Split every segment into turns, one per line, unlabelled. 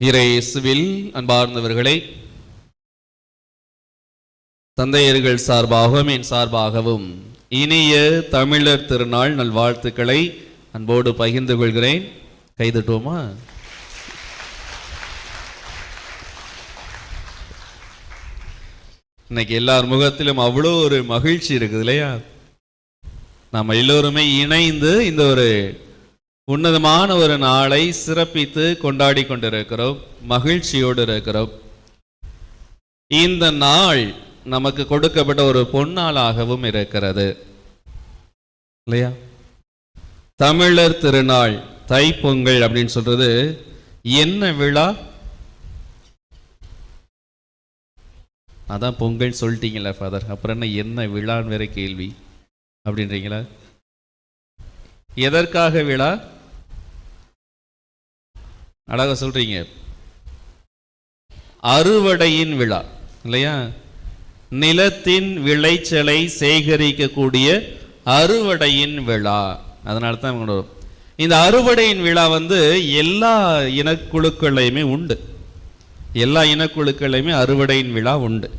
இயேசுவில் அன்பார்ந்தவர்களை தந்தையர்கள் சார்பாகவும் என் சார்பாகவும் இனிய தமிழர் திருநாள் நல்வாழ்த்துக்களை அன்போடு பகிர்ந்து கொள்கிறேன். கைதட்டுவோமா? இன்னைக்கு எல்லார் முகத்திலும் அவ்வளோ ஒரு மகிழ்ச்சி இருக்குது இல்லையா? நம்ம எல்லோருமே இணைந்து இந்த ஒரு உன்னதமான ஒரு நாளை சிறப்பித்து கொண்டாடி கொண்டிருக்கிறோம். மகிழ்ச்சியோடு இருக்கிறோம். இந்த நாள் நமக்கு கொடுக்கப்பட்ட ஒரு பொன்னாளாகவும் இருக்கிறது. இல்லையா? தமிழர் திருநாள் தைப்பொங்கல் அப்படின்னு சொல்றது என்ன விழா? அதான் பொங்கல் சொல்லிட்டீங்களா ஃபாதர் அப்புறம் என்ன என்ன விழான்னு வேற கேள்வி. அப்படின்றீங்களா? எதற்காக விழா? அழகா சொல்றீங்க. அறுவடையின் விழா இல்லையா? நிலத்தின் விளைச்சலை சேகரிக்கக்கூடிய அறுவடையின் விழா. அதனால தான் இவங்களோட இந்த அறுவடையின் விழா வந்து எல்லா இனக்குழுக்களையுமே உண்டு. எல்லா இனக்குழுக்களையுமே அறுவடையின் விழா உண்டு.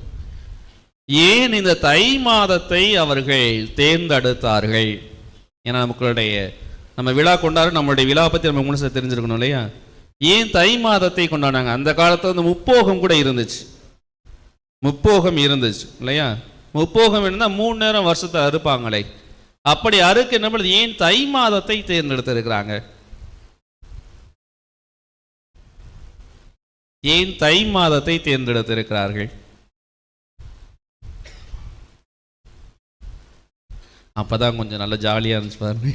ஏன் இந்த தை மாதத்தை அவர்கள் தேர்ந்தெடுத்தார்கள்? ஏன்னா நமக்களுடைய நம்ம விழா கொண்டாட நம்மளுடைய விழா பற்றி நம்ம முழுசாக தெரிஞ்சிருக்கணும் இல்லையா? ஏன் தை மாதத்தை கொண்டாடினாங்க? அந்த காலத்தில் வந்து முப்போகம் கூட இருந்துச்சு. முப்போகம் இருந்துச்சு இல்லையா? முப்போகம் இருந்தால் மூணு நேரம் வருஷத்தை அறுப்பாங்களே. அப்படி அறுக்க என்ன பண்ணுது? ஏன் தை மாதத்தை தேர்ந்தெடுத்திருக்கிறாங்க? ஏன் தை மாதத்தை தேர்ந்தெடுத்திருக்கிறார்கள்? அப்பதான் கொஞ்சம் நல்ல ஜாலியா இருந்துச்சு பாருங்க.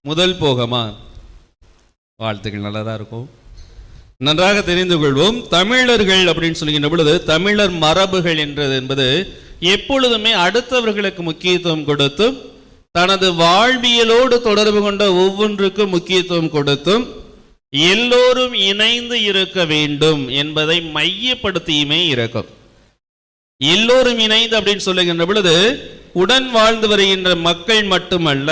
முதல் போகமா? வாழ்த்துக்கள் நல்லதா இருக்கும். நன்றாக தெரிந்து கொள்வோம். தமிழர்கள் அப்படின்னு சொல்லுகின்ற பொழுது தமிழர் மரபுகள் என்றது என்பது எப்பொழுதுமே அடுத்தவர்களுக்கு முக்கியத்துவம் கொடுத்தும் தனது வாழ்வியலோடு தொடர்பு கொண்ட ஒவ்வொன்றுக்கும் முக்கியத்துவம் கொடுத்தும் எல்லோரும் இணைந்து இருக்க வேண்டும் என்பதை மையப்படுத்தியுமே இருக்கும். எல்லோரும் இணைந்து அப்படின்னு சொல்லுகின்ற பொழுது உடன் வாழ்ந்து வருகின்ற மக்கள் மட்டுமல்ல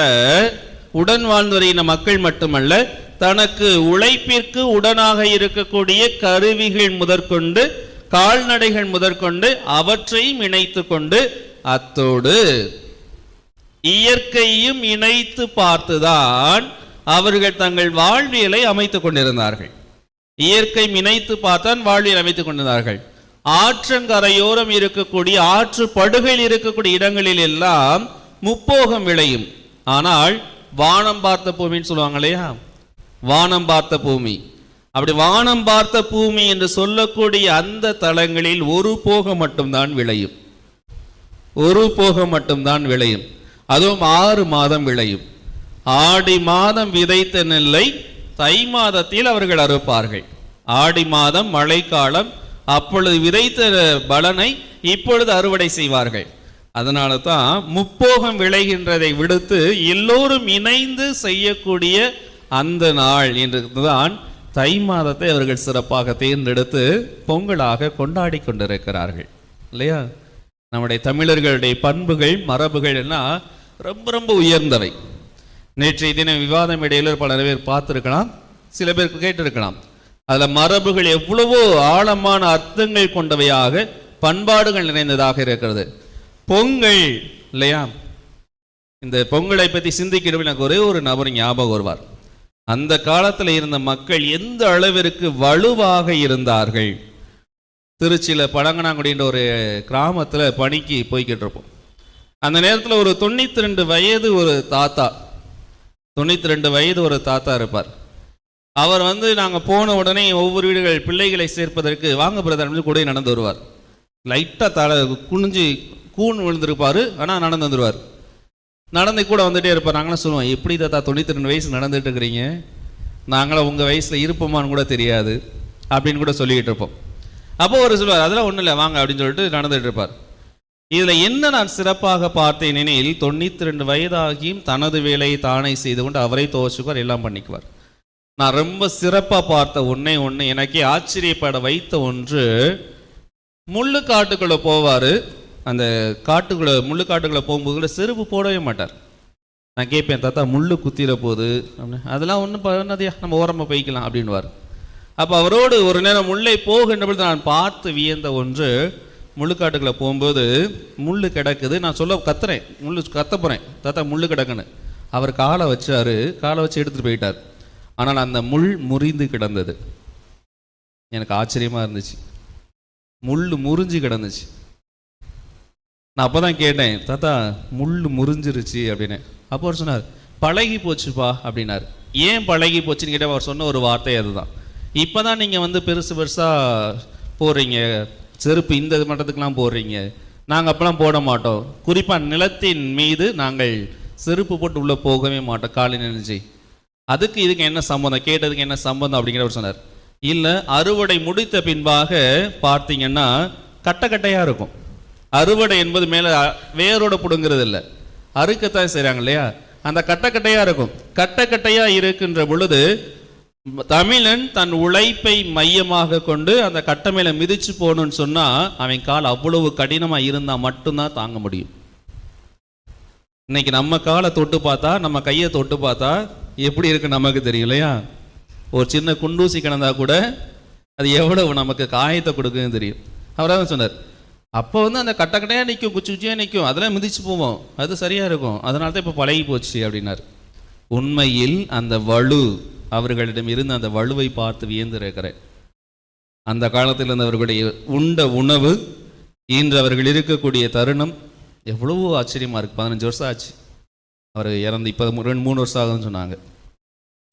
உடன் வாழ்ந்து வருகின்ற மக்கள் மட்டுமல்ல தனக்கு உழைப்பிற்கு உடனாக இருக்கக்கூடிய கருவிகள் முதற்கொண்டு கால்நடைகள் முதற்கொண்டு அவற்றையும் இணைத்து கொண்டு அத்தோடு இயற்கையும் இணைத்து பார்த்துதான் அவர்கள் தங்கள் வாழ்வியலை அமைத்துக் கொண்டிருந்தார்கள். இயற்கை இணைத்து பார்த்தான் வாழ்வியல் அமைத்துக் கொண்டிருந்தார்கள். ஆற்றங்கரையோரம் இருக்கக்கூடிய ஆற்று படுகையில் இருக்கக்கூடிய இடங்களில் எல்லாம் முப்போகம் விளையும். ஆனால் வானம் பார்த்த பூமின்னு சொல்லுவாங்க இல்லையா? வானம் பார்த்த பூமி. அப்படி வானம் பார்த்த பூமி என்று சொல்லக்கூடிய அந்த தலங்களில் ஒரு போகம் மட்டும்தான் விளையும். ஒரு போகம் மட்டும்தான் விளையும். அதுவும் ஆறு மாதம் விளையும். ஆடி மாதம் விதைத்த நெல்லை தை மாதத்தில் அவர்கள் அறுப்பார்கள். ஆடி மாதம் மழைக்காலம் அப்பொழுது விதைத்த பலனை இப்பொழுது அறுவடை செய்வார்கள். அதனால தான் முப்போகம் விளைகின்றதை விடுத்து எல்லோரும் இணைந்து செய்யக்கூடிய அந்த நாள் என்றுதான் தை மாதத்தை அவர்கள் சிறப்பாக தேர்ந்தெடுத்து பொங்கலாக கொண்டாடி கொண்டிருக்கிறார்கள். இல்லையா? நம்முடைய தமிழர்களுடைய பண்புகள் மரபுகள் எல்லாம் ரொம்ப ரொம்ப உயர்ந்தவை. நேற்றைய தினம் விவாதம் இடையில பல பேர் பார்த்துருக்கலாம் சில பேருக்கு கேட்டிருக்கலாம். அதில் மரபுகள் எவ்வளவோ ஆழமான அர்த்தங்கள் கொண்டவையாக பண்பாடுகள் நிறைந்ததாக இருக்கிறது. பொங்கல் இல்லையா? இந்த பொங்கலை பற்றி சிந்திக்கிறவங்க எனக்கு ஒரே ஒரு நபர் ஞாபகம் வருவார். அந்த காலத்தில் இருந்த மக்கள் எந்த அளவிற்கு வலுவாக இருந்தார்கள்? திருச்சியில் பழங்கனாங்குடின்ற ஒரு கிராமத்தில் பணிக்கு போய்கிட்டு இருப்போம் அந்த நேரத்தில் ஒரு தொண்ணூற்றி ரெண்டு வயது ஒரு தாத்தா. தொண்ணூற்றி ரெண்டு வயது ஒரு தாத்தா இருப்பார். அவர் வந்து நாங்கள் போன உடனே ஒவ்வொரு வீடுகள் பிள்ளைகளை சேர்ப்பதற்கு வாங்க பிரதர் கூட நடந்து வருவார். லைட்டாக தலை குனிஞ்சு கூன் விழுந்திருப்பார் ஆனால் நடந்து வந்துடுவார் நடந்து கூட வந்துட்டே இருப்பார் நாங்களும் சொல்லுவோம் எப்படி தாத்தா தொண்ணூற்றி ரெண்டு வயசு நடந்துட்டு இருக்கிறீங்க? நாங்களும் உங்கள் வயசில் இருப்போமான்னு கூட தெரியாது அப்படின்னு கூட சொல்லிக்கிட்டு இருப்போம். அப்போ ஒரு சொல்லுவார் அதெல்லாம் ஒன்றும் இல்லை வாங்க அப்படின்னு சொல்லிட்டு நடந்துட்டு இருப்பார். இதில் என்ன நான் சிறப்பாக பார்த்தேன் எனில் தொண்ணூற்றி ரெண்டு வயதாகியும் தனது வேலையை தானே செய்து கொண்டு அவரை துவச்சுக்குவார் எல்லாம் பண்ணிக்குவார். நான் ரொம்ப சிறப்பாக பார்த்த ஒன்றே ஒன்று எனக்கே ஆச்சரியப்பட வைத்த ஒன்று முள்ளு காட்டுக்குள்ளே போவார். அந்த காட்டுக்குள்ளே முள்ளு காட்டுக்குள்ளே போகும்போது கூட செருப்பு போடவே மாட்டார். நான் கேட்பேன் தாத்தா முள்ளு குத்திர போகுது. அப்படின்னு. அதெல்லாம் ஒன்றும் பண்ணதையா நம்ம ஓரமாக போய்க்கலாம் அப்படின்வார் அப்போ அவரோடு ஒரு நேரம் முல்லை போகின்ற பொழுது நான் பார்த்து வியந்த ஒன்று முள்ளுக்காட்டுக்குள்ளே போகும்போது முள் கிடக்குது நான் சொல்ல கத்துறேன் முள் கத்த போகிறேன் தாத்தா முள் கிடக்குன்னு. அவர் காலை வச்சார் காலை வச்சு எடுத்துகிட்டு போயிட்டார். ஆனால் அந்த முள் முறிந்து கிடந்தது. எனக்கு ஆச்சரியமாக இருந்துச்சு. முள் முறிஞ்சு கிடந்துச்சு. நான் அப்போ தான் கேட்டேன் தாத்தா முள் முறிஞ்சிருச்சு அப்படின்னு. அப்போ அவர் சொன்னார் பழகி போச்சுப்பா அப்படின்னாரு. ஏன் பழகி போச்சுன்னு கேட்டால் அவர் சொன்ன ஒரு வார்த்தை அதுதான். இப்போ தான் நீங்கள் வந்து பெருசு பெருசாக போடுறீங்க. செருப்பு இந்த மட்டத்துக்கெலாம் போடுறீங்க. நாங்கள் அப்போலாம் போட மாட்டோம். குறிப்பாக நிலத்தின் மீது நாங்கள் செருப்பு போட்டு உள்ளே போகவே மாட்டோம் காலை நினைச்சு அதுக்கு இதுக்கு என்ன சம்பந்தம்? கேட்டதுக்கு என்ன சம்பந்தம்? அப்படிங்கிறவர் சொன்னார். இல்லை அறுவடை முடித்த பின்பாக பார்த்தீங்கன்னா கட்டை கட்டையாக இருக்கும். அறுவடை என்பது மேலே வேரோட பிடுங்கிறது இல்லை அறுக்கத்தான் செய்கிறாங்க இல்லையா அந்த கட்டக்கட்டையாக இருக்கும். கட்டக்கட்டையாக இருக்கின்ற பொழுது தமிழன் தன் உழைப்பை மையமாக கொண்டு அந்த கட்டை மேலே மிதிச்சு போகணும்னு சொன்னால் அவன் கால் அவ்வளவு கடினமாக இருந்தால் மட்டும்தான் தாங்க முடியும். இன்னைக்கு நம்ம காலை தொட்டு பார்த்தா நம்ம கையை தொட்டு பார்த்தா எப்படி இருக்கு நமக்கு தெரியும் இல்லையா? ஒரு சின்ன குண்டூசி கிடந்தா கூட அது எவ்வளவு நமக்கு காயத்தை கொடுக்குன்னு தெரியும். அவராக தான் சொன்னார்? அப்போ வந்து அந்த கட்ட கட்டையாக நிற்கும் குச்சி குச்சியாக நிற்கும் அதெல்லாம் மிதிச்சு போவோம். அது சரியாக இருக்கும். அதனால தான் இப்போ பழகி போச்சு அப்படின்னார். உண்மையில் அந்த வலு அவர்களிடம் இருந்து அந்த வலுவை பார்த்து வியந்திருக்கிறேன். அந்த காலத்தில் இருந்தவர்களுடைய உண்ட உணவு இன்று அவர்கள் இருக்கக்கூடிய தருணம் எவ்வளவோ ஆச்சரியமாக இருக்குது பதினஞ்சு வருஷம் ஆச்சு. அவர் இறந்து இப்போ ரெண்டு மூணு வருஷம் ஆகுதுன்னு சொன்னாங்க.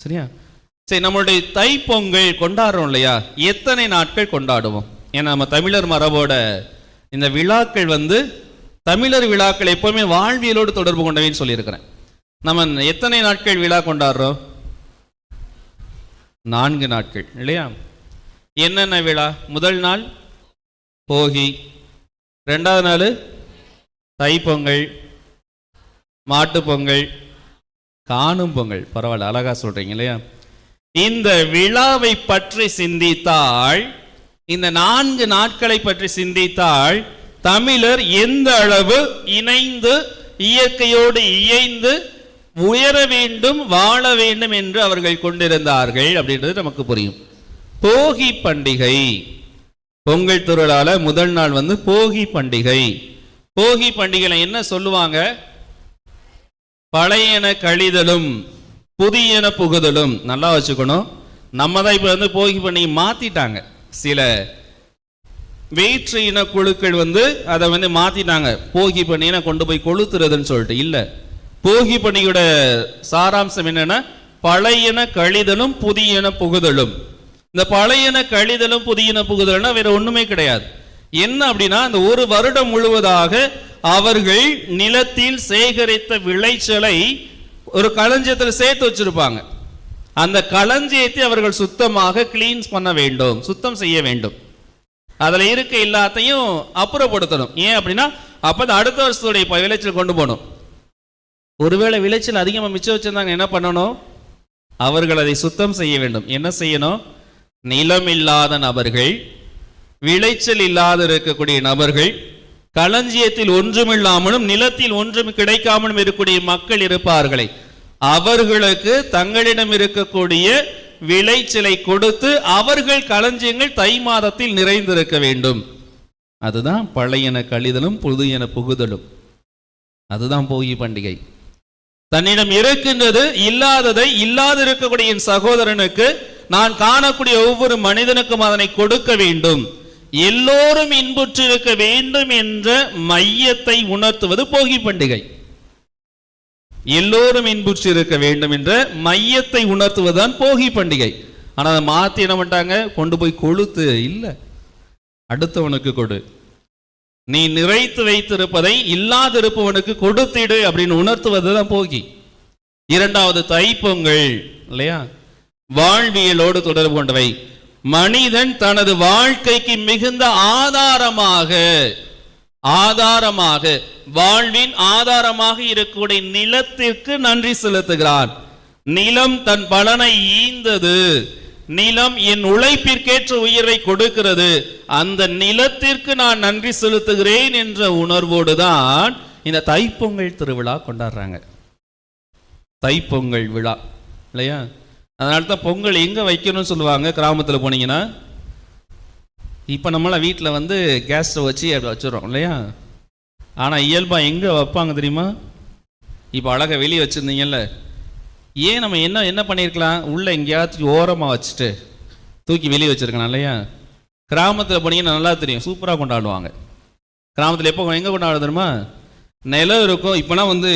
சரியா? சரி நம்மளுடைய தைப்பொங்கல் கொண்டாடுறோம் இல்லையா? எத்தனை நாட்கள் கொண்டாடுவோம்? ஏன்னா நம்ம தமிழர் மரபோட இந்த விழாக்கள் வந்து தமிழர் விழாக்கள் எப்போவுமே வாழ்வியலோடு தொடர்பு கொண்டவைன்னு சொல்லியிருக்கிறேன். நம்ம எத்தனை நாட்கள் விழா கொண்டாடுறோம் நான்கு நாட்கள் இல்லையா? என்னென்ன விழா? முதல் நாள் போகி ரெண்டாவது நாள் தைப்பொங்கல் மாட்டுப்பொங்கல் காணும் பொங்கல். பரவாயில்ல அழகா சொல்றீங்க இல்லையா? இந்த விழாவை பற்றி சிந்தித்தால் இந்த நான்கு நாட்களை பற்றி சிந்தித்தால் தமிழர் எந்த அளவு இணைந்து இயற்கையோடு இயைந்து உயர வேண்டும் வாழ வேண்டும் என்று அவர்கள் கொண்டிருந்தார்கள் அப்படின்றது நமக்கு புரியும். போகி பண்டிகை. பொங்கல் திருவிழால முதல் நாள் வந்து போகி பண்டிகை. போகி பண்டிகையில என்ன சொல்லுவாங்க? பழையன கழிதலும் புதியன புகுதலும். நல்லா வச்சுக்கணும். நம்ம தான் இப்போ வந்து போகி பண்டிகை மாத்திட்டாங்க. சில வேற்று இன குழுக்கள் வந்து அதை வந்து மாத்திட்டாங்க. போகி பண்டிகைனை கொண்டு போய் கொளுத்துறதுன்னு சொல்லிட்டு. இல்லை. போகி பணியோட சாராம்சம் என்னன்னா பழையன கழிதலும் புதியன புகுதலும். இந்த பழையன கழிதலும் புதியன புகுதல்னா வேற ஒண்ணுமே கிடையாது. என்ன அப்படின்னா அந்த ஒரு வருடம் முழுவதாக அவர்கள் நிலத்தில் சேகரித்த விளைச்சலை ஒரு களஞ்சியத்தில் சேர்த்து வச்சிருப்பாங்க. அந்த களஞ்சியத்தை அவர்கள் சுத்தமாக கிளீன்ஸ் பண்ண வேண்டும் சுத்தம் செய்ய வேண்டும். அதில் இருக்க எல்லாத்தையும் அப்புறப்படுத்தணும். ஏன் அப்படின்னா அப்போ தான் அடுத்த வருஷத்துடைய ப- விளைச்சல் கொண்டு போகணும். ஒருவேளை விளைச்சல் அதிகமாக மிச்சம் வச்சிருந்தாங்க என்ன பண்ணணும்? அவர்கள் அதை சுத்தம் செய்ய வேண்டும். என்ன செய்யணும்? நிலம் இல்லாத நபர்கள் விளைச்சல் இல்லாத இருக்கக்கூடிய நபர்கள் களஞ்சியத்தில் ஒன்றுமில்லாமலும் நிலத்தில் ஒன்றும் கிடைக்காமலும் இருக்கக்கூடிய மக்கள் இருப்பார்களே. அவர்களுக்கு தங்களிடம் இருக்கக்கூடிய விளைச்சலை கொடுத்து அவர்கள் களஞ்சியங்கள் தை மாதத்தில் நிறைந்திருக்க வேண்டும். அதுதான் பழையன கழிதலும் புதியன புகுதலும். அதுதான் போகி பண்டிகை. தன்னிடம் இருக்கின்றது இல்லாததை இல்லாது இருக்கக்கூடிய என் சகோதரனுக்கு நான் காணக்கூடிய ஒவ்வொரு மனிதனுக்கும் அதனை கொடுக்க வேண்டும். எல்லோரும் இன்புற்றிருக்க வேண்டும் என்ற மையத்தை உணர்த்துவது போகி பண்டிகை. எல்லோரும் இன்புற்றிருக்க வேண்டும் என்ற மையத்தை உணர்த்துவதுதான் போகி பண்டிகை. ஆனால் அதை மாற்றி என்ன பண்ணிட்டாங்க? கொண்டு போய் கொளுத்து. இல்லை. அடுத்தவனுக்கு கொடு. நீ நிறைத்து வைத்திருப்பதை இல்லாதிருப்பவனுக்கு கொடுத்திடு அப்படின்னு உணர்த்துவதுதான் போகி. இரண்டாவது தைப்பொங்கல் இல்லையா? வாழ்வியலோடு தொடர்பு கொண்டவை. மனிதன் தனது வாழ்க்கைக்கு மிகுந்த ஆதாரமாக ஆதாரமாக வாழ்வின் ஆதாரமாக இருக்கக்கூடிய நிலத்திற்கு நன்றி செலுத்துகிறான். நிலம் தன் பலனை ஈந்தது. நிலம் என் உழைப்பிற்கேற்ற உயர்வை கொடுக்கிறது. அந்த நிலத்திற்கு நான் நன்றி செலுத்துகிறேன் என்ற உணர்வோடு தான் இந்த தைப்பொங்கல் திருவிழா கொண்டாடுறாங்க. தைப்பொங்கல் விழா இல்லையா? அதனால தான் பொங்கல் எங்கே வைக்கணும்னு சொல்லுவாங்க கிராமத்தில் போனீங்கன்னா? இப்போ நம்மளாம் வீட்டில் வந்து கேஸ் ஸ்டவ் வச்சு அப்படி வச்சுடுறோம் இல்லையா? ஆனால் இயல்பாக எங்கே வைப்பாங்க தெரியுமா? இப்போ அழகாக வெளியே வச்சுருந்தீங்கல்ல. ஏன் நம்ம என்ன என்ன பண்ணியிருக்கலாம் உள்ளே எங்கேயாச்சும் ஓரமாக வச்சுட்டு தூக்கி வெளியே வச்சுருக்கலாம் இல்லையா? கிராமத்தில் போனீங்கன்னா நல்லா தெரியும் சூப்பராக கொண்டாடுவாங்க. கிராமத்தில் எப்போ எங்கே கொண்டாடுறதுமா தெரியுமா? நிலம் இருக்கும். இப்போலாம் வந்து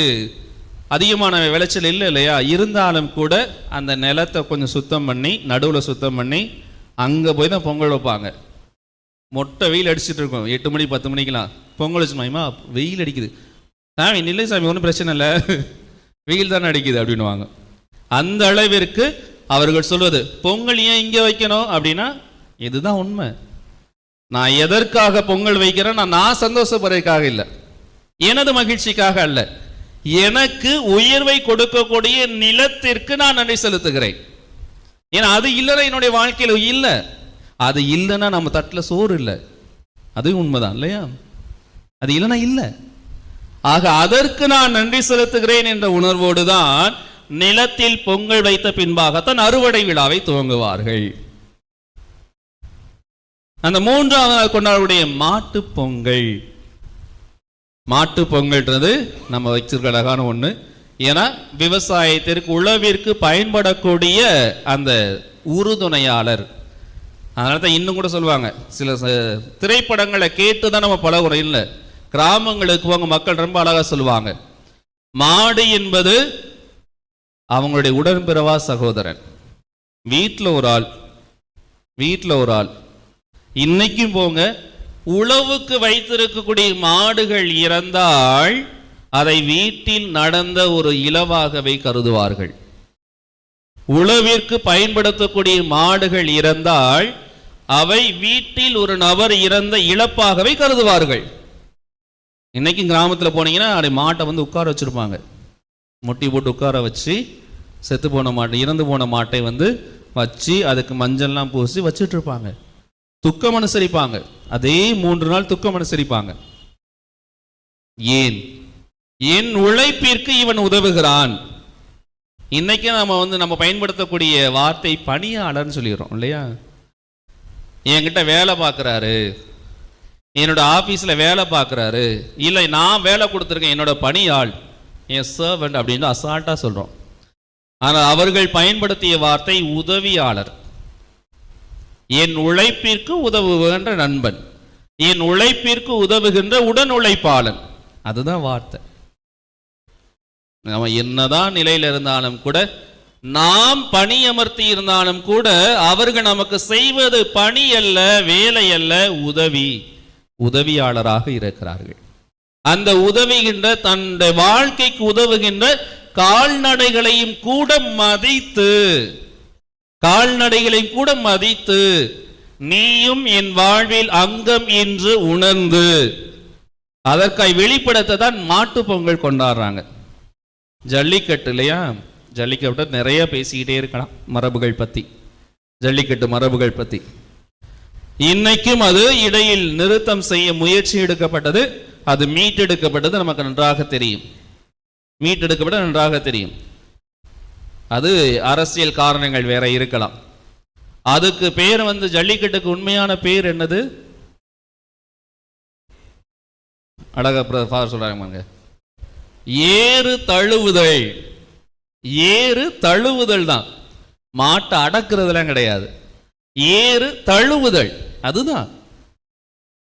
அதிகமான விளைச்சல் இல்லை இல்லையா? இருந்தாலும் கூட அந்த நிலத்தை கொஞ்சம் சுத்தம் பண்ணி நடுவில் சுத்தம் பண்ணி அங்கே போய் தான் பொங்கல் வைப்பாங்க. மொட்டை வெயில் அடிச்சுட்டு இருக்கோம். எட்டு மணி பத்து மணிக்கெலாம் பொங்கல் வச்சு மாயமா வெயில் அடிக்குது. சாமி இல்லை சாமி ஒன்றும் பிரச்சனை இல்லை. வெயில் தானே அடிக்குது அப்படின்னுவாங்க. அந்த அளவிற்கு அவர்கள் சொல்வது பொங்கல் ஏன் இங்கே வைக்கணும்? அப்படின்னா இதுதான் உண்மை. நான் எதற்காக பொங்கல் வைக்கிறேன்? நான் நான் சந்தோஷப்படுறதுக்காக இல்லை. எனது மகிழ்ச்சிக்காக அல்ல. எனக்கு உயர்வை கொடுக்கக்கூடிய நிலத்திற்கு நான் நன்றி செலுத்துகிறேன். ஏன்னா அது இல்லைன்னா என்னுடைய வாழ்க்கையில் இல்லை. அது இல்லைன்னா நம்ம தட்டில் சோறு இல்லை. அதுவும் உண்மைதான் இல்லையா? அது இல்லைன்னா இல்லை. ஆக அதற்கு நான் நன்றி செலுத்துகிறேன் என்ற உணர்வோடு தான் நிலத்தில் பொங்கல் வைத்த பின்பாகத்தான் அறுவடை விழாவை துவங்குவார்கள். அந்த மூன்றாவது நாள் கொண்டாடக்கூடிய மாட்டு பொங்கல். மாட்டு பொங்கல்ன்றது நம்ம வச்சிருக்க அழகான ஒன்று ஏன்னா விவசாயத்திற்கு உழவிற்கு பயன்படக்கூடிய அந்த உறுதுணையாளர். அதனால தான் இன்னும் கூட சொல்லுவாங்க சில திரைப்படங்களை கேட்டு தான் நம்ம பழகுறோம் இல்லை கிராமங்களுக்கு போங்க மக்கள் ரொம்ப அழகாக சொல்லுவாங்க. மாடு என்பது அவங்களுடைய உடன்பிறவா சகோதரன். வீட்டில் ஒரு ஆள் வீட்டில் ஒரு ஆள். இன்னைக்கும் போங்க உழவுக்கு வைத்திருக்கக்கூடிய மாடுகள் இறந்தால் அதை வீட்டில் நடந்த ஒரு இலவாகவே கருதுவார்கள். உழவிற்கு பயன்படுத்தக்கூடிய மாடுகள் இறந்தால் அவை வீட்டில் ஒரு நபர் இறந்த இழப்பாகவே கருதுவார்கள். இன்னைக்கு கிராமத்தில் போனீங்கன்னா அப்படி மாட்டை வந்து உட்கார வச்சுருப்பாங்க. முட்டி போட்டு உட்கார வச்சு செத்து போன மாட்டை இறந்து போன மாட்டை வந்து வச்சு அதுக்கு மஞ்சள்லாம் பூசி வச்சுட்டு இருப்பாங்க துக்கம் அனுசரிப்பாங்க. அதே மூன்று நாள் துக்கம் அனுசரிப்பாங்க. ஏன்? என் உழைப்பிற்கு இவன் உதவுகிறான். இன்னைக்கு நம்ம வந்து நம்ம பயன்படுத்தக்கூடிய வார்த்தை பணியாளர்னு சொல்லிடுறோம் இல்லையா? என்கிட்ட வேலை பார்க்குறாரு. என்னோட ஆஃபீஸில் வேலை பார்க்குறாரு. இல்லை நான் வேலை கொடுத்துருக்கேன் என்னோட பணியாள். என் சர்வெண்ட் அப்படின்னு அசால்ட்டாக சொல்கிறோம் ஆனால் அவர்கள் பயன்படுத்திய வார்த்தை உதவியாளர். என் உழைப்பிற்கு உதவுகின்ற நண்பன். என் உழைப்பிற்கு உதவுகின்ற உடன் உழைப்பாளன். அதுதான் வார்த்தை. நம்ம என்னதான் நிலையில் இருந்தாலும் கூட நாம் பணி அமர்த்தி இருந்தாலும் கூட அவர்கள் நமக்கு செய்வது பணி அல்ல வேலை அல்ல உதவி. உதவியாளராக இருக்கிறார்கள். அந்த உதவுகின்ற தன்னுடைய வாழ்க்கைக்கு உதவுகின்ற கால்நடைகளையும் கூட மதித்து கால்நடைகளையும் கூட மதித்து நீயும் என் வாழ்வில் அங்கம் என்று உணர்ந்து அதற்காய் வெளிப்படுத்த தான் மாட்டு பொங்கல் கொண்டாடுறாங்க. ஜல்லிக்கட்டு இல்லையா? ஜல்லிக்கட்டு நிறைய பேசிக்கிட்டே இருக்கலாம் மரபுகள் பற்றி ஜல்லிக்கட்டு மரபுகள் பற்றி இன்னைக்கும் அது இடையில் நிறுத்தம் செய்ய முயற்சி எடுக்கப்பட்டது அது மீட்டெடுக்கப்பட்டது நமக்கு நன்றாக தெரியும். மீட்டெடுக்கப்பட நன்றாக தெரியும். அது அரசியல் காரணங்கள் வேற இருக்கலாம். அதுக்கு பேர் வந்து ஜல்லிக்கட்டுக்கு உண்மையான பேர் என்னது? அழகா ஃபாதர் சொல்றாங்க ஏறு தழுவுதல். ஏறு தழுவுதல் தான். மாட்டை அடக்குறதுலாம் கிடையாது. ஏறு தழுவுதல் அதுதான்.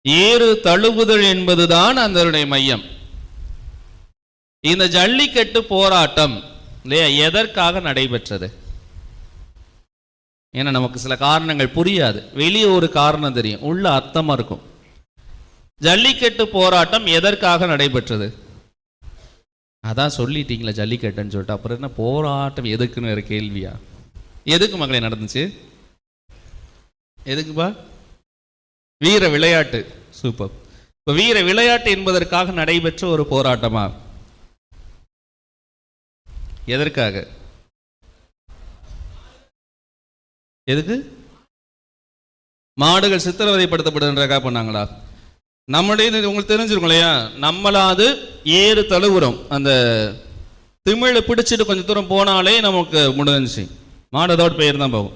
ஏறு தழுவுதல் என்பதுதான் அதனுடைய மையம். இந்த ஜல்லிக்கட்டு போராட்டம் இல்லையா எதற்காக நடைபெற்றது? ஏன்னா நமக்கு சில காரணங்கள் புரியாது. வெளியே ஒரு காரணம் தெரியும். உள்ள அர்த்தமா இருக்கும். ஜல்லிக்கட்டு போராட்டம் எதற்காக நடைபெற்றது? அதான் சொல்லிட்டீங்களா ஜல்லிக்கட்டுன்னு சொல்லிட்டு. அப்புறம் என்ன போராட்டம்? எதுக்குன்னு ஒரு கேள்வியா? எதுக்கு மகளே நடந்துச்சு? எதுக்குப்பா? வீர விளையாட்டு. சூப்பர் இப்போ வீர விளையாட்டு என்பதற்காக நடைபெற்ற ஒரு போராட்டமா? எதற்காக? எதுக்கு? மாடுகள் சித்திரவதைப்படுத்தப்படுகின்றக்காக பண்ணாங்களா நம்மளே உங்களுக்கு தெரிஞ்சிருக்கும் இல்லையா? நம்மளாவது ஏறு தழுவுறோம். அந்த திமிழை பிடிச்சிட்டு கொஞ்சம் தூரம் போனாலே நமக்கு முடிஞ்சிச்சு. மாடதோட பெயர் தான் போகும்.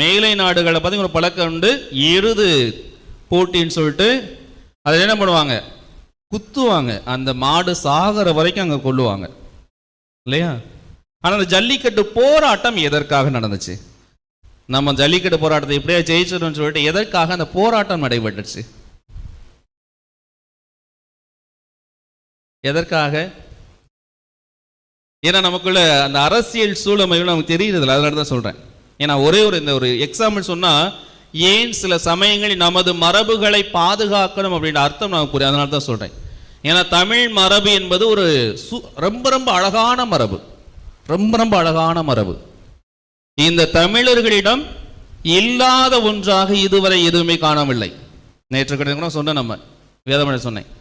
மேலை நாடுகளை பார்த்தீங்கன்னா ஒரு பழக்கம் உண்டு. எருது போட்டின்னு சொல்லிட்டு அதில் என்ன பண்ணுவாங்க? குத்துவாங்க. அந்த மாடு சாகிற வரைக்கும் அங்கே கொள்ளுவாங்க இல்லையா? ஆனால் அந்த ஜல்லிக்கட்டு போராட்டம் எதற்காக நடந்துச்சு? நம்ம ஜல்லிக்கட்டு போராட்டத்தை இப்படியே ஜெயிச்சிடணும்னு சொல்லிட்டு எதற்காக அந்த போராட்டம் நடைபெற்றுச்சு? எதற்காக? ஏன்னா நமக்குள்ள அந்த அரசியல் சூழமையும் நமக்கு தெரியுறதில்ல. அதனால தான் சொல்றேன். ஏன்னா ஒரே ஒரு இந்த ஒரு எக்ஸாம்பிள் சொன்னா ஏன் சில சமயங்களில் நமது மரபுகளை பாதுகாக்கணும் அப்படின்ற அர்த்தம் நமக்கு புரியும். அதனால தான் சொல்றேன். ஏன்னா தமிழ் மரபு என்பது ஒரு சு- ரொம்ப ரொம்ப அழகான மரபு. ரொம்ப ரொம்ப அழகான மரபு. இந்த தமிழர்களிடம் இல்லாத ஒன்றாக இதுவரை எதுவுமே காணவில்லை. நேற்று கூட சொன்ன நம்ம. வேதமழை சொன்னேன்.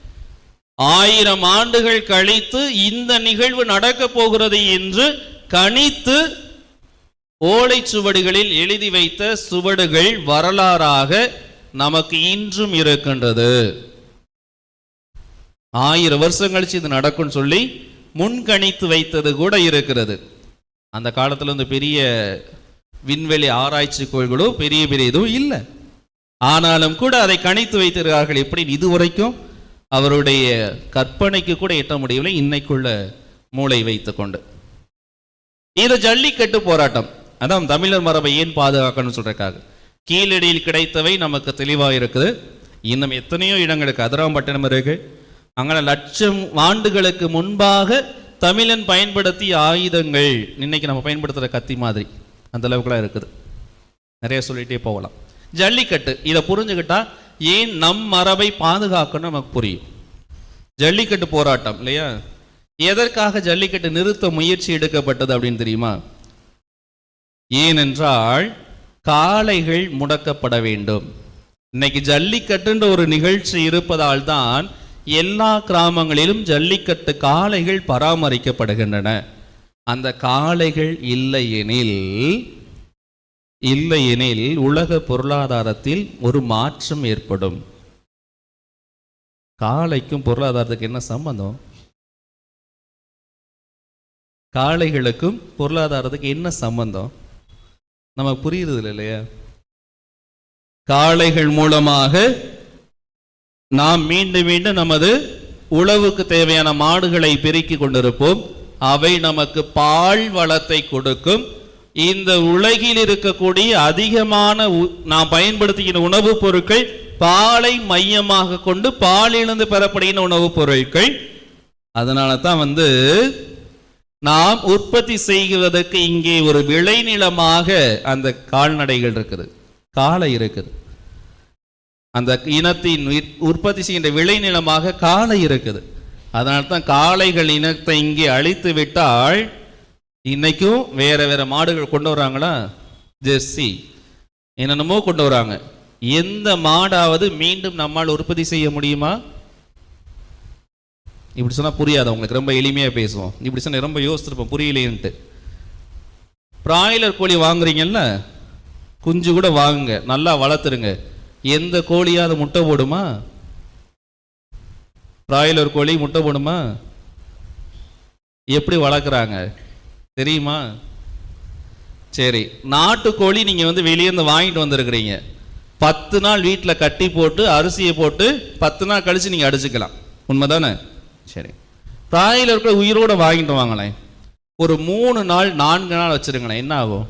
ஆயிரம் ஆண்டுகள் கழித்து இந்த நிகழ்வு நடக்க போகிறது என்று கணித்து ஓலைச்சுவடிகளில் எழுதி வைத்த சுவடுகள் வரலாறாக நமக்கு இன்றும் இருக்கின்றது. ஆயிரம் வருஷம் கழிச்சு இது நடக்கும்னு சொல்லி முன்கணித்து வைத்தது கூட இருக்கிறது. அந்த காலத்தில் வந்து பெரிய விண்வெளி ஆராய்ச்சி கோள்களோ பெரிய பெரிய இதுவும் இல்லை. ஆனாலும் கூட அதை கணித்து வைத்திருக்கிறார்கள். எப்படி இதுவரைக்கும் அவருடைய கற்பனைக்கு கூட எட்ட முடியவில்லை. இன்னைக்குள்ள மூளை வைத்துக்கொண்டு. இது ஜல்லிக்கட்டு போராட்டம். அதான் தமிழர் மரபை ஏன் பாதுகாக்கணும்னு சொல்றதுக்காக. கீழடியில் கிடைத்தவை நமக்கு தெளிவாக இருக்குது. இன்னும் எத்தனையோ இடங்களுக்கு அதிராம்பட்டினம் இருக்கு. அங்கே லட்சம் ஆண்டுகளுக்கு முன்பாக தமிழன் பயன்படுத்திய ஆயுதங்கள். இன்னைக்கு நம்ம பயன்படுத்துகிற கத்தி மாதிரி. அந்த அளவுக்குலாம் இருக்குது. நிறைய சொல்லிட்டே போகலாம். ஜல்லிக்கட்டு இதை புரிஞ்சுக்கிட்டா ஏன் நம் மரபை பாதுகாக்கணும் நமக்கு புரியும்? ஜல்லிக்கட்டு போராட்டம் இல்லையா? எதற்காக ஜல்லிக்கட்டு நிறுத்த முயற்சி எடுக்கப்பட்டது அப்படின்னு தெரியுமா? ஏனென்றால் காளைகள் முடக்கப்பட வேண்டும். இன்னைக்கு ஜல்லிக்கட்டுன்ற ஒரு நிகழ்ச்சி இருப்பதால் தான் எல்லா கிராமங்களிலும் ஜல்லிக்கட்டு காளைகள் பராமரிக்கப்படுகின்றன. அந்த காளைகள் இல்லையெனில் இல்லையெனில் உலக பொருளாதாரத்தில் ஒரு மாற்றம் ஏற்படும். காளைக்கும் பொருளாதாரத்துக்கு என்ன சம்பந்தம்? காளைகளுக்கும் பொருளாதாரத்துக்கு என்ன சம்பந்தம்? நமக்கு புரியுறது இல்லை இல்லையா? காளைகள் மூலமாக நாம் மீண்டும் மீண்டும் நமது உழவுக்கு தேவையான மாடுகளை பெருக்கி கொண்டிருப்போம். அவை நமக்கு பால் வளத்தை கொடுக்கும். இந்த உலகில் இருக்கக்கூடிய அதிகமான உ- நாம் பயன்படுத்துகிற உணவுப் பொருட்கள் பாலை மையமாக கொண்டு பாலிலிருந்து பெறப்படுகிற உணவுப் பொருட்கள். அதனால தான் வந்து நாம் உற்பத்தி செய்வதற்கு இங்கே ஒரு விளைநிலமாக அந்த கால்நடைகள் இருக்குது. காளை இருக்குது. அந்த இனத்தின் உற்பத்தி செய்கின்ற விளைநிலமாக காளை இருக்குது. அதனால தான் காளைகள் இனத்தை இங்கே அழித்து விட்டால் இன்னைக்கும் வேற வேற மாடுகள் கொண்டு வராங்களா ஜெர்சி என்னென்னமோ கொண்டு வராங்க எந்த மாடாவது மீண்டும் நம்மால் உற்பத்தி செய்ய முடியுமா? இப்படி சொன்னா புரியாது. உங்களுக்கு ரொம்ப எளிமையா பேசுவோம். இப்படி சொன்னா ரொம்ப யோசிச்சிருப்போம். புரியலேன்ட்டு பிராய்லர் கோழி வாங்குறீங்கல்ல? குஞ்சு கூட வாங்குங்க. நல்லா வளர்த்துருங்க. எந்த கோழியாவது முட்டை போடுமா? பிராய்லர் கோழி முட்டை போடுமா? எப்படி வளர்க்குறாங்க? தெரியுமா? சரி நாட்டுக்கோழி நீங்கள் வந்து வெளியேருந்து வாங்கிட்டு வந்திருக்கிறீங்க. பத்து நாள் வீட்டில் கட்டி போட்டு அரிசியை போட்டு பத்து நாள் கழிச்சு நீங்கள் அடிச்சுக்கலாம். உண்மைதானே? சரி. தாயில் இருக்கிற உயிரோட வாங்கிட்டு வாங்களேன். ஒரு மூணு நாள் நான்கு நாள் வச்சுருங்களேன். என்ன ஆகும்?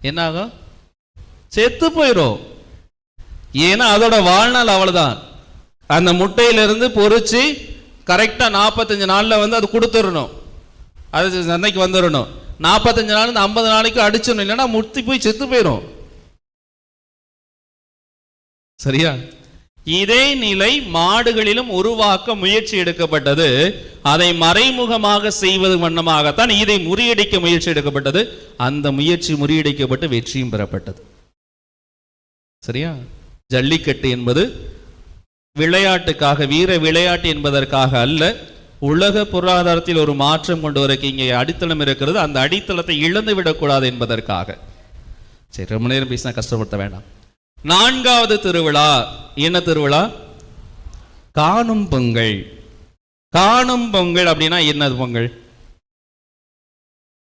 என்ன ஆகும்? செத்து போயிடும் ஏன்னா அதோட வாழ்நாள் அவ்வளவுதான். அந்த முட்டையிலிருந்து பொறிச்சு கரெக்டாக நாற்பத்தஞ்சு நாளில் வந்து அது கொடுத்துடணும். அது சந்தைக்கு வந்துடணும் நாற்பத்தஞ்சு நாள் ஐம்பது நாளைக்கு அடிச்சிடணும். இல்லைன்னா முத்தி போய் செத்து போயிடும் சரியா? இதே நிலை மாடுகளிலும் உருவாக்க முயற்சி எடுக்கப்பட்டது. அதை மறைமுகமாக செய்வது வண்ணமாகத்தான் இதை முறியடிக்க முயற்சி எடுக்கப்பட்டது. அந்த முயற்சி முறியடிக்கப்பட்டு வெற்றியும் பெறப்பட்டது. சரியா? ஜல்லிக்கட்டு என்பது விளையாட்டுக்காக வீர விளையாட்டு என்பதற்காக அல்ல. உலக பொருளாதாரத்தில் ஒரு மாற்றம் கொண்டு வரக்கு இங்கே அடித்தளம் இருக்கிறது. அந்த அடித்தளத்தை இழந்து விடக்கூடாது என்பதற்காக. சரி ரொம்ப நேரம் பேசினா கஷ்டப்படுத்த வேண்டாம். நான்காவது திருவிழா என்ன திருவிழா? காணும் பொங்கல். காணும் பொங்கல் அப்படின்னா என்னது பொங்கல்?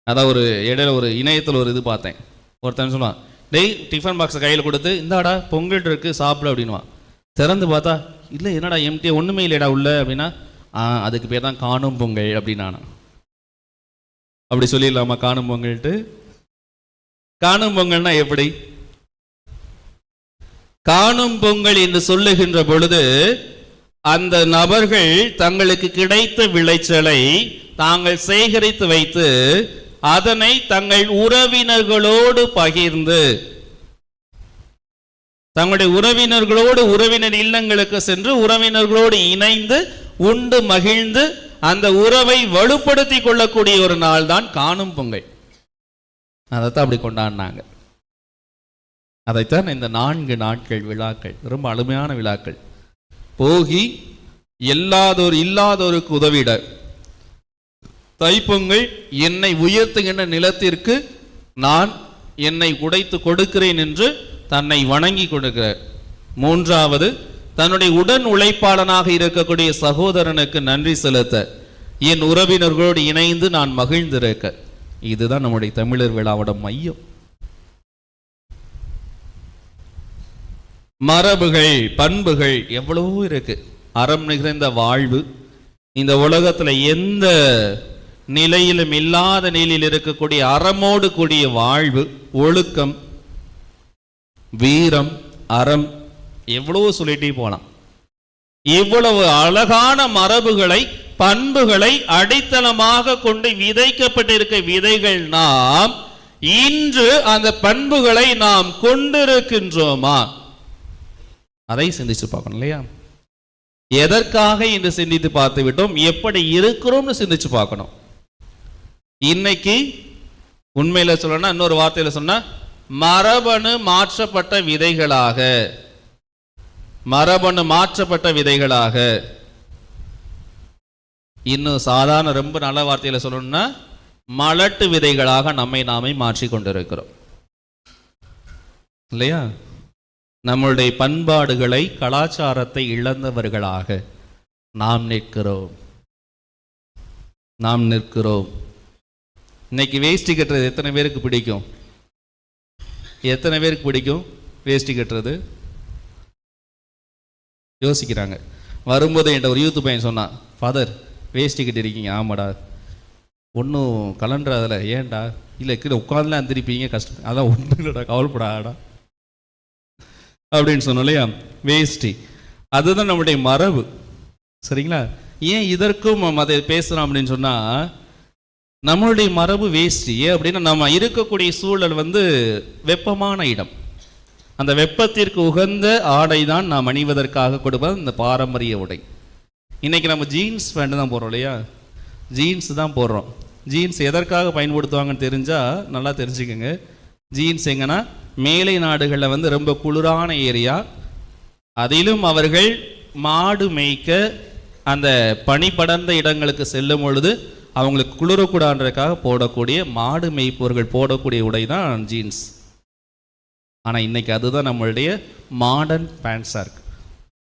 அதான் ஒரு இடையில ஒரு இணையத்தில் ஒரு இது பார்த்தேன். ஒருத்தன் சொல்லுவான் டெய் டிஃபன் பாக்ஸை கையில் கொடுத்து இந்தாடா பொங்கல் இருக்கு சாப்பிடு அப்படின்னுவான். திறந்து பார்த்தா இல்லை என்னடா எம்டி ஒன்றுமே இல்லைடா உள்ள அப்படின்னா அதுக்கு பேர் தான் காணும் பொங்கல் அப்படின்னா அப்படி சொல்லிடலாமா காணும் பொங்கல்ட்டு காணும் பொங்கல்னா எப்படி? காணும் பொங்கல் என்று சொல்லுகின்ற பொழுது அந்த நபர்கள் தங்களுக்கு கிடைத்த விளைச்சலை தாங்கள் சேகரித்து வைத்து அதனை தங்கள் உறவினர்களோடு பகிர்ந்து தங்களுடைய உறவினர்களோடு உறவினர் இல்லங்களுக்கு சென்று உறவினர்களோடு இணைந்து உண்டு மகிழ்ந்து அந்த உறவை வலுப்படுத்திக் கொள்ளக்கூடிய ஒரு நாள் தான் காணும் பொங்கல். அதைத்தான் அப்படி கொண்டாடினாங்க. அதைத்தான் இந்த நான்கு நாட்கள் விழாக்கள் ரொம்ப அருமையான விழாக்கள். போகி எல்லாதோர் இல்லாதோருக்கு உதவிட தைப்பொங்கல் என்னை உயர்த்துகின்ற நிலத்திற்கு நான் என்னை உடைத்து கொடுக்கிறேன் என்று தன்னை வணங்கி கொடுக்கிறார். மூன்றாவது தன்னுடைய உடன் உழைப்பாளனாக இருக்கக்கூடிய சகோதரனுக்கு நன்றி செலுத்த என் உறவினர்களோடு இணைந்து நான் மகிழ்ந்திருக்க. இதுதான் நம்முடைய தமிழர் விழாவோட மையம். மரபுகள் பண்புகள் எவ்வளவோ இருக்கு. அறம் நிகழ்ந்த வாழ்வு. இந்த உலகத்துல எந்த நிலையிலும் இல்லாத நிலையில் இருக்கக்கூடிய அறமோடு கூடிய வாழ்வு ஒழுக்கம் வீரம் அறம் எவ்வளவோ சொல்லிட்டே போலாம். இவ்வளவு அழகான மரபுகளை பண்புகளை அடித்தளமாக கொண்டு விதைக்கப்பட்டிருக்க விதைகள் நாம் இன்று அந்த பண்புகளை நாம் கொண்டிருக்கின்றோமா? அதை சிந்திச்சு பார்க்கணும் இல்லையா? எதற்காக இன்று சிந்தித்து பார்த்து விட்டோம்? எப்படி இருக்கிறோம்னு சிந்திச்சு பார்க்கணும். இன்னைக்கு உண்மையில சொல்லணும்னா இன்னொரு வார்த்தையில சொன்னா மரபணு மாற்றப்பட்ட விதைகளாக. மரபணு மாற்றப்பட்ட விதைகளாக. இன்னும் சாதாரண ரொம்ப நல்ல வார்த்தையில சொல்லணும்னா மலட்டு விதைகளாக நம்மை நாமே மாற்றி கொண்டிருக்கிறோம். இல்லையா? நம்மளுடைய பண்பாடுகளை கலாச்சாரத்தை இழந்தவர்களாக நாம் நிற்கிறோம். நாம் நிற்கிறோம். இன்னைக்கு வேஷ்டி கட்டுறது எத்தனை பேருக்கு பிடிக்கும்? எத்தனை பேருக்கு பிடிக்கும் வேஷ்டி கட்டுறது? யோசிக்கிறாங்க. வரும்போது என்கிட்ட ஒரு யூத்து பையன் சொன்னான் ஃபாதர் வேஷ்டி கட்டிருக்கீங்க ஆமாடா. ஒன்றும் கலண்டர் அதில் ஏன்டா? இல்லை கீழே உட்காந்துலாம் அந்திரிப்பீங்க கஷ்டம் அதான் ஒன்றும் இல்லைடா. கவலைப்படாடா அப்படின்னு சொன்னோம் இல்லையா? வேஷ்டி. அதுதான் நம்முடைய மரபு. சரிங்களா? ஏன் இதற்கும் நம்ம அதை பேசுகிறோம் அப்படின்னு சொன்னால் நம்மளுடைய மரபு வேஸ்டி ஏன் அப்படின்னா நம்ம இருக்கக்கூடிய சூழல் வந்து வெப்பமான இடம். அந்த வெப்பத்திற்கு உகந்த ஆடை தான் நாம் அணிவதற்காக கொடுப்பது இந்த பாரம்பரிய உடை. இன்றைக்கி நம்ம ஜீன்ஸ் பேண்ட்டு தான் போடுறோம் இல்லையா? ஜீன்ஸ் தான் போடுறோம். ஜீன்ஸ் எதற்காக பயன்படுத்துவாங்கன்னு தெரிஞ்சால் நல்லா தெரிஞ்சுக்கோங்க. ஜீன்ஸ் எங்கன்னா மேலை நாடுகளில் வந்து ரொம்ப குளிரான ஏரியா. அதிலும் அவர்கள் மாடு மேய்க்க அந்த பனி படர்ந்த இடங்களுக்கு செல்லும் பொழுது அவங்களுக்கு குளிரக்கூடாதுன்றதுக்காக போடக்கூடிய மாடு மேய்ப்பவர்கள் போடக்கூடிய உடை தான் ஜீன்ஸ் ஆனால் இன்னைக்கு அதுதான் நம்மளுடைய மாடர்ன் பேண்ட்ஸாக இருக்கு.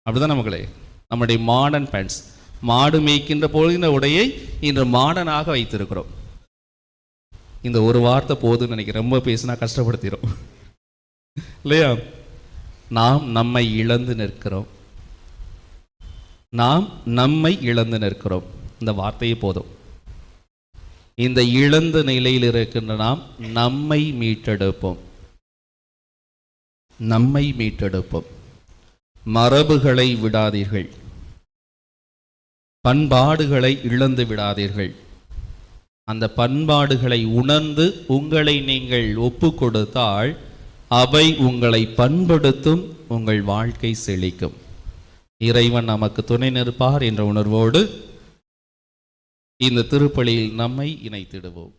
அப்படிதான் நமக்களே நம்முடைய மாடர்ன் பேண்ட்ஸ் மாடு மேய்க்கின்ற பொழுதின உடையை இன்று மாடனாக வைத்திருக்கிறோம். இந்த ஒரு வார்த்தை போதும்னு நினைக்கிறேன். ரொம்ப பேசினா கஷ்டப்படுத்திடும் இல்லையா? நாம் நம்மை இழந்து நிற்கிறோம். நாம் நம்மை இழந்து நிற்கிறோம். இந்த வார்த்தையே போதும். இந்த இழந்த நிலையில் இருக்கின்ற நாம் நம்மை மீட்டெடுப்போம். நம்மை மீட்டெடுப்போம். மரபுகளை விடாதீர்கள். பண்பாடுகளை இழந்து விடாதீர்கள். அந்த பண்பாடுகளை உணர்ந்து உங்களை நீங்கள் ஒப்பு கொடுத்தால் அவை உங்களை பண்படுத்தும் உங்கள் வாழ்க்கை செழிக்கும். இறைவன் நமக்கு துணை நிற்பார் என்ற உணர்வோடு இந்த திருப்பலியில் நம்மை இணைத்திடுவோம்.